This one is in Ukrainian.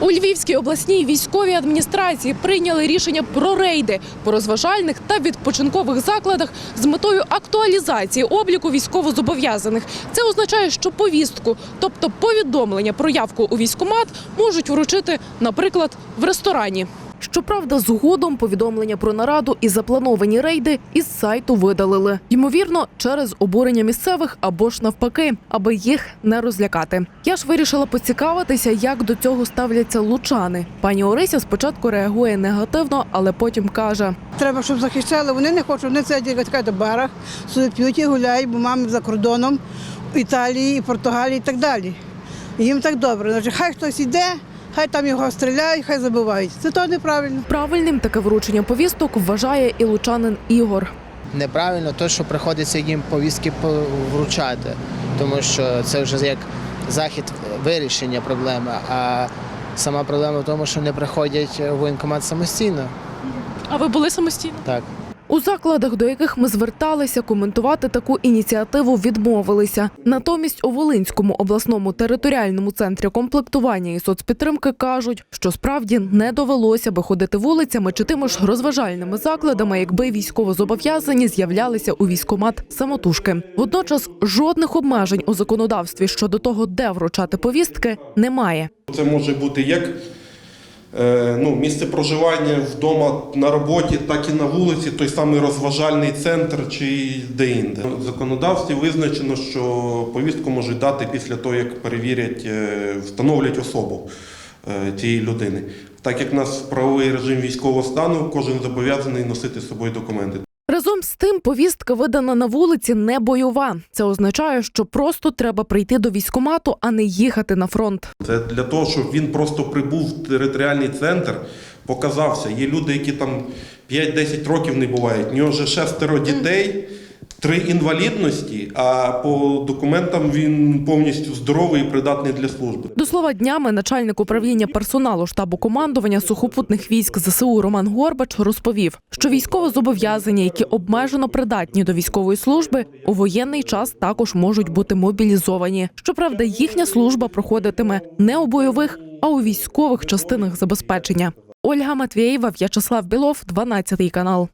У Львівській обласній військовій адміністрації прийняли рішення про рейди по розважальних та відпочинкових закладах з метою актуалізації обліку військовозобов'язаних. Це означає, що повістку, тобто повідомлення про явку у військкомат, можуть вручити, наприклад, в ресторані. Щоправда, згодом повідомлення про нараду і заплановані рейди із сайту видалили. Ймовірно, через обурення місцевих або ж навпаки, аби їх не розлякати. Я ж вирішила поцікавитися, як до цього ставляться лучани. Пані Орися спочатку реагує негативно, але потім каже: Треба, щоб захищали. Вони не хочуть, вони сидять в барах, п'ють і гуляють, бо мами за кордоном, Італії, Португалії і так далі. Їм так добре. Значить, хай хтось іде, хай там його стріляють, хай забувають. Це то неправильно. правильним таке вручення повісток вважає і лучанин Ігор. неправильно те, що приходиться їм повістки вручати, тому що це вже як захід вирішення проблеми. А сама проблема в тому, що не приходять в воєнкомат самостійно. А ви були самостійно? Так. У закладах, до яких ми зверталися, коментувати таку ініціативу відмовилися. Натомість у Волинському обласному територіальному центрі комплектування і соцпідтримки кажуть, що справді не довелося би ходити вулицями чи тими ж розважальними закладами, якби військовозобов'язані з'являлися у військкомат самотужки. Водночас жодних обмежень у законодавстві щодо того, де вручати повістки, немає. Це може бути як ну, місце проживання вдома на роботі, так і на вулиці, той самий розважальний центр чи де-інде. В законодавстві визначено, що повістку можуть дати після того, як перевірять, е, встановлять особу е, цієї людини. Так як в нас правовий режим військового стану, кожен зобов'язаний носити з собою документи. З тим, повістка видана на вулиці не бойова. Це означає, що просто треба прийти до військкомату, а не їхати на фронт. Це для того, щоб він просто прибув в територіальний центр, показався. Є люди, які там 5-10 років не бувають. У нього вже шестеро дітей, три інвалідності, а по документам він повністю здоровий і придатний для служби. До слова днями начальник управління персоналу штабу командування сухопутних військ ЗСУ Роман Горбач розповів, що військовозобов'язані, які обмежено придатні до військової служби, у воєнний час також можуть бути мобілізовані. Щоправда, їхня служба проходитиме не у бойових, а у військових частинах забезпечення. Ольга Матвєєва, В'ячеслав Білов, 12 канал.